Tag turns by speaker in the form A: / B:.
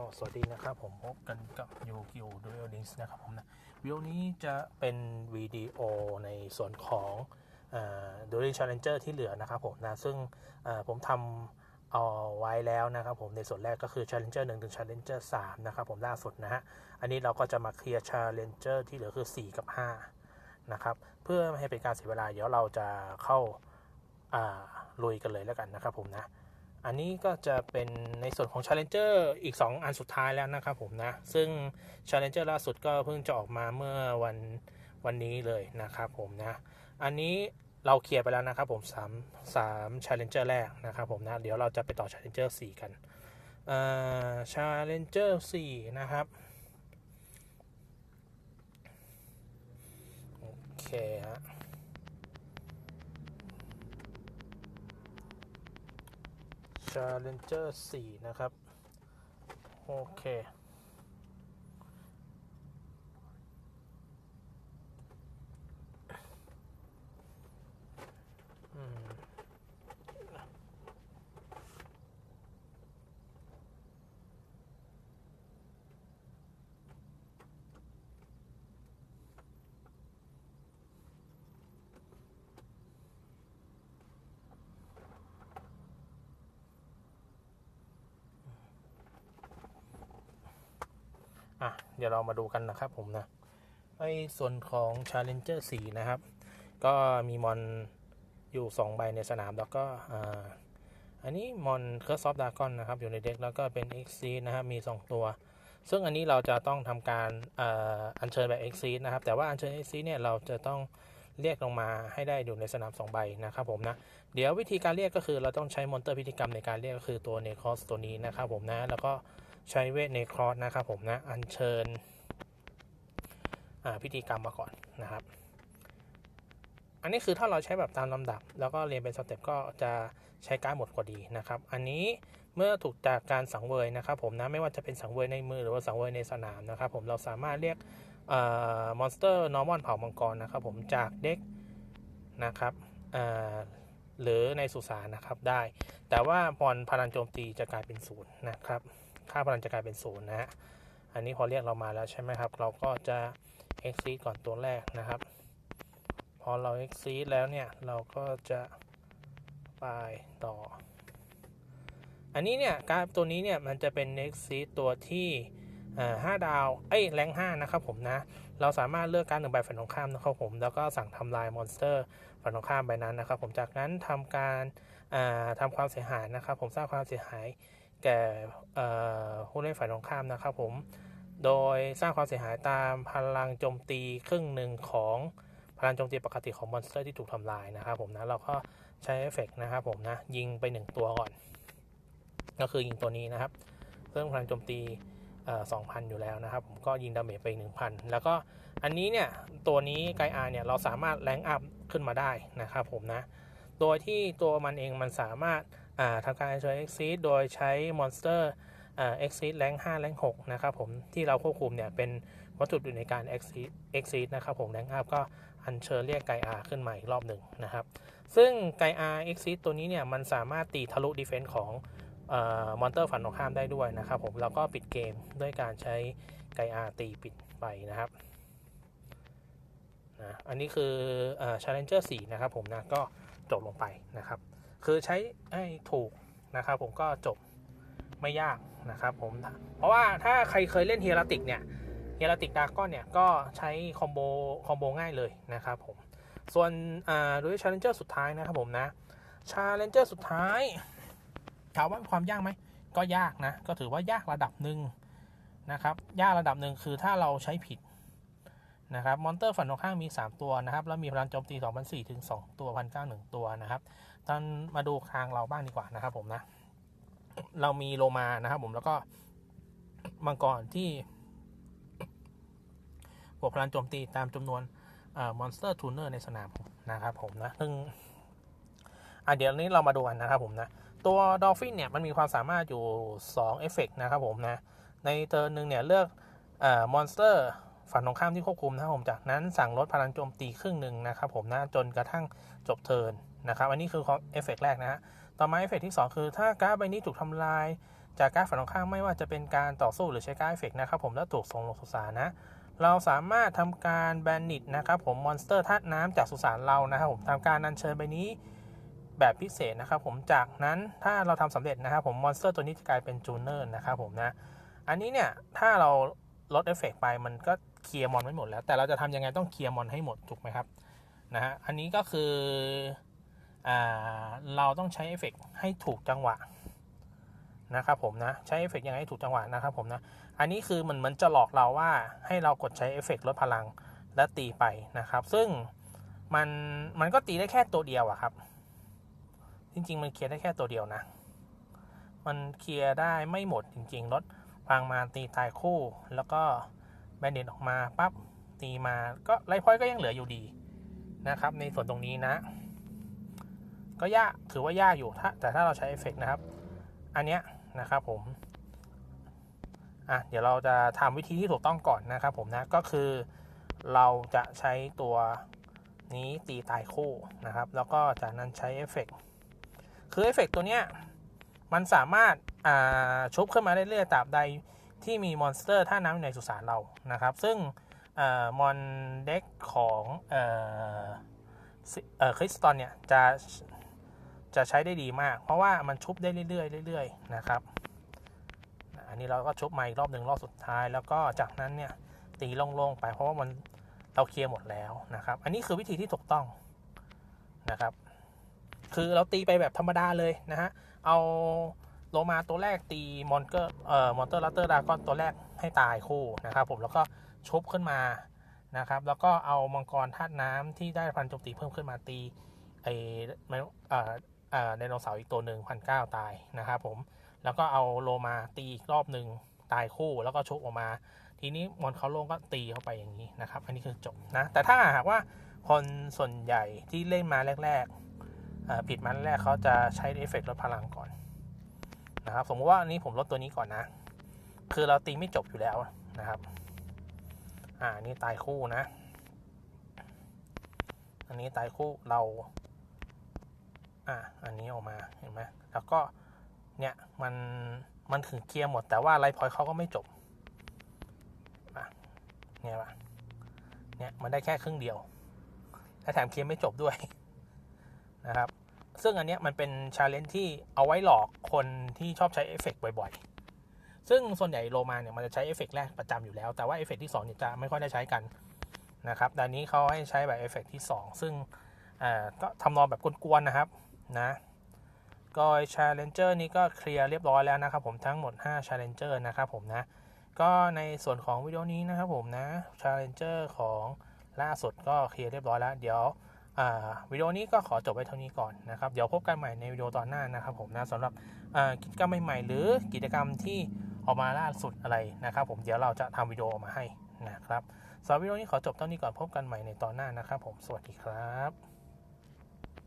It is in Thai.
A: ก็สวัสดีนะครับผมพบกันกับยูกิโอดูเอลลิงส์นะครับผมนะวิดีโอนี้จะเป็นวิดีโอในส่วนของดูเอลชาร์เลนเจอร์ที่เหลือนะครับผมนะซึ่งผมทำเอาไว้แล้วนะครับผมในส่วนแรกก็คือ Challenger 1 ถึง Challenger 3 นะครับผมล่าสุดนะฮะอันนี้เราก็จะมาเคลียร์ Challenger ที่เหลือคือ 4 กับ 5 นะครับ เพื่อไม่ให้เป็นการเสียเวลาเดี๋ยวเราจะเข้าอ่าลุยกันเลยแล้วกันนะครับผมนะ อันนี้ก็จะเป็นในส่วนของ Challenger อีก 2 อันสุดท้ายแล้วนะครับผมนะ ซึ่ง Challenger ล่าสุดก็เพิ่งจะออกมาเมื่อวันวันนี้เลยนะครับผมนะ อันนี้เราเคลียร์ไปแล้วนะครับผม3 3 Challenger แรกนะครับผมนะ เดี๋ยวเราจะไปต่อ Challenger 4 กันเอ่อ Challenger 4 นะครับ โอเคฮะ Challenger 4 นะครับ โอเค อะเดี๋ยวเรามาดูกันนะครับผมนะไอ้ส่วนของ Challenger 4 นะครับ ก็มีมอนอยู่ 2 ใบในสนามแล้วก็อันนี้มอนเคอร์ซอฟดากอนนะครับ อยู่ในเด็กแล้วก็เป็น x c นะครับ มี 2 ตัว ซึ่งอันนี้เราจะต้องทำการอ่าอัญเชิญแบบ x c นะครับ แต่ว่าอัญเชิญ x c เนี่ยเราจะต้องเรียกลงมาให้ได้อยู่ในสนาม 2 ใบนะครับผมนะ เดี๋ยววิธีการเรียกก็คือเราต้องใช้มอนเตอร์พิธีกรรมในการเรียกก็คือตัวเนคอสตัวนี้นะครับผมนะแล้วก็ ใช้เวทเนครอสนะครับผมนะ อัญเชิญพิธีกรรมมาก่อนนะครับ อันนี้คือถ้าเราใช้แบบตามลำดับ แล้วก็เรียนเป็นสเต็ปก็จะใช้การหมดพอดีนะครับ อันนี้เมื่อถูกจากการสังเวยนะครับ ผมนะไม่ว่าจะเป็นสังเวยในมือหรือว่าสังเวยในสนามนะครับ ผมเราสามารถเรียกมอนสเตอร์นอร์มอนเผ่ามังกรนะครับ ผมจากเด็กนะครับหรือในสุสานนะครับได้ แต่ว่าพรพลังโจมตีจะกลายเป็นศูนย์นะครับ ค่าพลังจะกลายเป็นศูนย์นะฮะ อันนี้พอเรียกเรามาแล้วใช่ไหมครับ เราก็จะ exceed ก่อนตัวแรกนะครับ พอเรา exceed แล้วเนี่ย เราก็จะไปต่อ อันนี้เนี่ยการตัวนี้เนี่ยมันจะเป็น exceed ตัวที่ห้าดาว เอ้ย แรงห้านะครับผมนะ เราสามารถเลือกการหนึ่งใบฝันตรงข้ามนะครับผม แล้วก็สั่งทำลายมอนสเตอร์ฝันตรงข้ามใบนั้นนะครับผม จากนั้นทำการทำความเสียหายนะครับผม สร้างความเสียหาย แก่ผู้เล่นฝ่ายตรงข้ามนะครับผม โดยสร้างความเสียหายตามพลังโจมตีครึ่งหนึ่งของพลังโจมตีปกติของมอนสเตอร์ที่ถูกทำลายนะครับผมนะเราก็ใช้เอฟเฟกนะครับผมนะยิงไป 1 ตัวก่อน ก็คือยิงตัวนี้นะครับซึ่งพลังโจมตีสองพันอยู่แล้วนะครับ ผมก็ยิงดาเมจไป 1,000 แล้วก็อันนี้เนี่ย ตัวนี้ไกอาเนี่ย เราสามารถแรงอัพขึ้นมาได้นะครับผมนะ โดยที่ตัวมันเองมันสามารถ ทำการใช้ exceed โดยใช้มอนสเตอร์ exceed แรง5แรง6นะครับผมที่เราควบคุมเนี่ยเป็นวัตถุดิบในการ exceed exceed นะครับผมแรงอัพก็อัญเชิญเรียกไกอาขึ้นมาอีกรอบหนึ่งนะครับ ซึ่งไกอา exceed ตัวนี้เนี่ยมันสามารถตีทะลุดีเฟนส์ของมอนเตอร์ฝันตรงข้ามได้ด้วยนะครับผมแล้วก็ปิดเกมด้วยการใช้ไกอาตีปิดไปนะครับนะอันนี้คือ Challenger 4 นะครับผมนะก็จบลงไปนะครับ คือใช้ให้ถูกนะครับ ผมก็จบไม่ยากนะครับผม เพราะว่าถ้าใครเคยเล่นเฮียราติกเนี่ยเฮียราติกดาก้อนเนี่ยก็ใช้คอมโบคอมโบง่ายเลยนะครับผม ส่วนด้วยชาเลนเจอร์สุดท้ายนะครับผมนะชาเลนเจอร์สุดท้ายถามว่าความยากไหมก็ยากนะ ก็ถือว่ายากระดับหนึ่งนะครับ ยากระดับหนึ่งคือถ้าเราใช้ผิด นะครับมอนเตอร์ฝันตรงข้างมี 3 ตัวนะครับ แล้วมีพลังโจมตี2004ถึง 2 ตัวพันเก้าหนึ่งตัวนะครับตอนมาดูทางเราบ้างดีกว่านะครับผมนะ เรามีโลมานะครับผมแล้วก็มังกรที่บวกพลังโจมตีตามจำนวนมอนสเตอร์ทูเนอร์ในสนามนะครับผมนะซึ่งอะเดี๋ยวนี้เรามาดูกันนะครับผมนะ ตัวดอลฟินเนี่ยมันมีความสามารถอยู่2เอฟเฟกนะครับผมนะ ในเทิร์นหนึ่งเนี่ยเลือกมอนสเตอร์ ฝั่งตรงข้ามที่ควบคุมนะครับผมจากนั้นสั่งลดพลังโจมตีครึ่งหนึ่งนะครับผมนะจนกระทั่งจบเทิร์นนะครับอันนี้คือเอฟเฟกแรกนะฮะต่อมาเอฟเฟกที่ 2 คือถ้าการ์ดใบนี้ถูกทำลาย จากการดฝั่งตรงข้ามไม่ว่าจะเป็นการต่อสู้หรือใช้การดเอฟเฟกต์นะครับผมแล้วถูกส่งลงสุสานนะเราสามารถทำการแบนนิตนะครับผมมอนสเตอร์ธาตุน้ำจากสุสานเรานะครับผมทำการอัญเชิญไปนี้แบบพิเศษนะครับผมจากนั้นถ้าเราทำสำเร็จนะครับผมมอนสเตอร์ตัวนี้จะกลายเป็นจูเนอร์นะครับผมนะอันนี้เนี่ยถ้าเราลดเอฟเฟกต์ไปมันก็ เคลียร์มอนไม่หมดแล้ว แต่เราจะทำยังไงต้องเคลียร์มอนให้หมดถูกไหมครับนะฮะอันนี้ก็คืออ่าเราต้องใช้เอฟเฟกต์ให้ถูกจังหวะนะครับผมนะใช้เอฟเฟกต์ยังไงให้ถูกจังหวะนะครับผมนะอันนี้คือมันเหมือนจะหลอกเราว่าให้เรากดใช้เอฟเฟกต์ลดพลังและตีไปนะครับ ซึ่งมันมันก็ตีได้แค่ตัวเดียวอะครับ จริง ๆ มันเคลียร์ได้แค่ตัวเดียวนะ มันเคลียร์ได้ไม่หมดจริง ๆ ลดพลังมาตีตายคู่แล้วก็ แบนเดนออกมาปั๊บตีมาก็ไลฟ์พอยก็ยังเหลืออยู่ดีนะครับ ในส่วนตรงนี้นะ ก็ยากถือว่ายากอยู่ถ้าแต่ถ้าเราใช้เอฟเฟกต์นะครับ อันเนี้ยนะครับผมอะเดี๋ยวเราจะทำวิธีที่ถูกต้องก่อนนะครับผมนะก็คือเราจะใช้ตัวนี้ตีตายคู่นะครับ แล้วก็จากนั้นใช้เอฟเฟกต์คือเอฟเฟกต์ตัวเนี้ยมันสามารถอ่าชุบขึ้นมาเรื่อยๆตราบใด ที่มีมอนสเตอร์ท่าน้ำอยู่ในสุสานเรานะครับ ซึ่งออมอนเด็กของเออเออคริสตอนเนี่ยจะจะใช้ได้ดีมาก เพราะว่ามันชุบได้เรื่อยๆเรื่อยๆนะครับอันนี้เราก็ชุบมาอีกรอบหนึ่งรอบสุดท้าย แล้วก็จากนั้นเนี่ยตีโล่งๆไปเพราะว่ามันเราเคลียร์หมดแล้วนะครับ อันนี้คือวิธีที่ถูกต้องนะครับ คือเราตีไปแบบธรรมดาเลยนะฮะเอา โลมาตัวแรกตีมอนเกอร์เอ่อมอนเตอร์ลัตเตอร์ดากอนตัวแรกให้ตายคู่นะครับผมแล้วก็ชุบขึ้นมานะครับแล้วก็เอามังกรธาตุน้ำที่ได้พันโจมตีเพิ่มขึ้นมาตีไอไเอ่อเอ่อไดโนเสาร์อีกตัวหนึ่งพันเก้าตายนะครับผมแล้วก็เอาโลมาตีอีกรอบหนึ่งตายคู่แล้วก็ชุบออกมา ทีนี้มอนเขาโลงก็ตีเข้าไปอย่างนี้นะครับ อันนี้คือจบนะแต่ถ้าหากว่าคนส่วนใหญ่ที่เล่นมาแรกๆผิดมาแรกเขาจะใช้เอฟเฟกต์ลดพลังก่อน นะครับ สมมติว่าอันนี้ผมลดตัวนี้ก่อนนะ คือเราตีไม่จบอยู่แล้วนะครับ อ่านี่ตายคู่นะ อันนี้ตายคู่เรา อ่าอันนี้ออกมาเห็นไหมแล้วก็เนี่ยมันมันถึงเคลียร์หมด แต่ว่าไลฟ์พอยต์เขาก็ไม่จบเนี่ยปะเนี่ยมันได้แค่ครึ่งเดียว และแถมเคลียร์ไม่จบด้วยนะครับ ซึ่งอันเนี้ยมันเป็นชาเลนจ์ที่เอาไว้หลอกคนที่ชอบใช้เอฟเฟกต์บ่อยๆ ซึ่งส่วนใหญ่โลมาเนี่ยมันจะใช้เอฟเฟกต์แรกประจำอยู่แล้ว แต่ว่าเอฟเฟกต์ที่2เนี่ยจะไม่ค่อยได้ใช้กันนะครับแต่อันนี้เขาให้ใช้แบบเอฟเฟกต์ที่ 2 ซึ่งก็ทำนองแบบกวนๆนะครับนะก็ Challenger นี้ก็เคลียร์เรียบร้อยแล้วนะครับผมทั้งหมด 5 Challenger นะครับผมนะ ก็ในส่วนของวิดีโอนี้นะครับผมนะ Challenger ของล่าสุดก็เคลียร์เรียบร้อยแล้ว เดี๋ยว วิดีโอนี้ก็ขอจบไว้เท่านี้ก่อนนะครับ เดี๋ยวพบกันใหม่ในวิดีโอตอนหน้านะครับผมนะสำหรับกิจกรรมใหม่ๆ หรือกิจกรรมที่ออกมาล่าสุดอะไรนะครับ ผมเดี๋ยวเราจะทำวิดีโอออกมาให้นะครับสำหรับวิดีโอนี้ขอจบเท่านี้ก่อนพบกันใหม่ในตอนหน้านะครับ ผมสวัสดีครับ